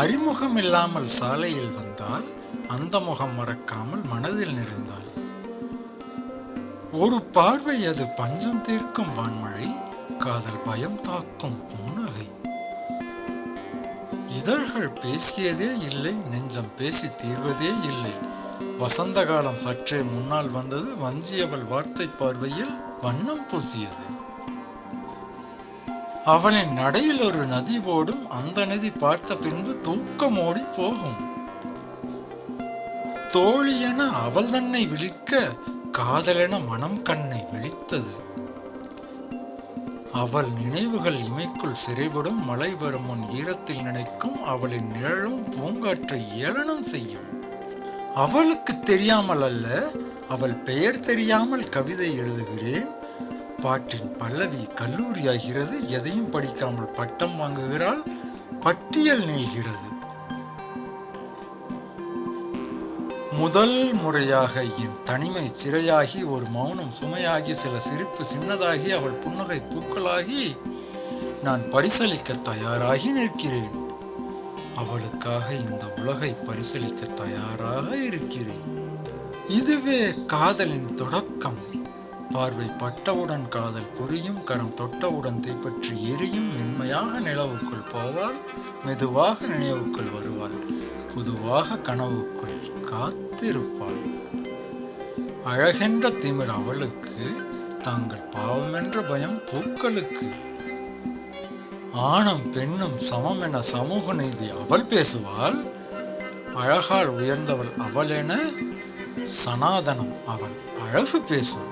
அறிமுகம் இல்லாமல் சாலையில் வந்தால் அந்த முகம் மறக்காமல் மனதில் நிறைந்தாள் ஒரு பார்வை அது பஞ்சம் தீர்க்கும் வான்மழை காதல் பயம் தாக்கும் பூனகை இதழ்கள் பேசியதே இல்லை நெஞ்சம் பேசி தீர்வதே இல்லை. வசந்த காலம் சற்றே முன்னால் வந்தது வஞ்சியவள் வார்த்தை பார்வையில் வண்ணம் பூசியது. அவளின் நடையில் ஒரு நதி ஓடும். அந்த நதி பார்த்த பின்பு தூக்கம் ஓடி போகும். தோழியென அவள் தன்னை விழிக்க காதலென மனம் கண்ணை விழித்தது. அவள் நினைவுகள் இமைக்குள் சிறைபடும். மழை வரும் முன் ஈரத்தில் நினைக்கும். அவளின் நிழலும் பூங்காற்றை ஏளனம் செய்யும். அவளுக்கு தெரியாமல் அல்ல அவள் பெயர் தெரியாமல் கவிதை எழுதுகிறேன். பாட்டின் பல்லவி கல்லூரியாகிறது எதையும் படிக்காமல் பட்டம் வாங்குகிறாள் பட்டியல் நீள்கிறது. முதல் முறையாக என் தனிமை சிறையாகி ஒரு மௌனம் சுமையாகி சில சிரிப்பு சின்னதாகி அவள் புன்னகை பூக்களாகி நான் பரிசளிக்க தயாராகி நிற்கிறேன். அவளுக்காக இந்த உலகை பரிசளிக்க தயாராக இருக்கிறேன். இதுவே காதலின் தொடக்கம். பார்வை பட்டவுடன் காதல் புரியும் கரம் தொட்டவுடன் தீப்பற்றி எரியும் மென்மையாக நிலவுக்குள் போவாள் மெதுவாக நினைவுக்குள் வருவாள் புதுவாக கனவுக்குள் காத்திருப்பாள் அழகென்ற திமிர் அவளுக்கு தாங்கள் பாவமென்ற பயம் பூக்களுக்கு. ஆணும் பெண்ணும் சமம் என சமூக நீதி அவள் பேசுவாள் அழகால் உயர்ந்தவள் அவள் என சனாதனம் அவள் அழகு பேசும்.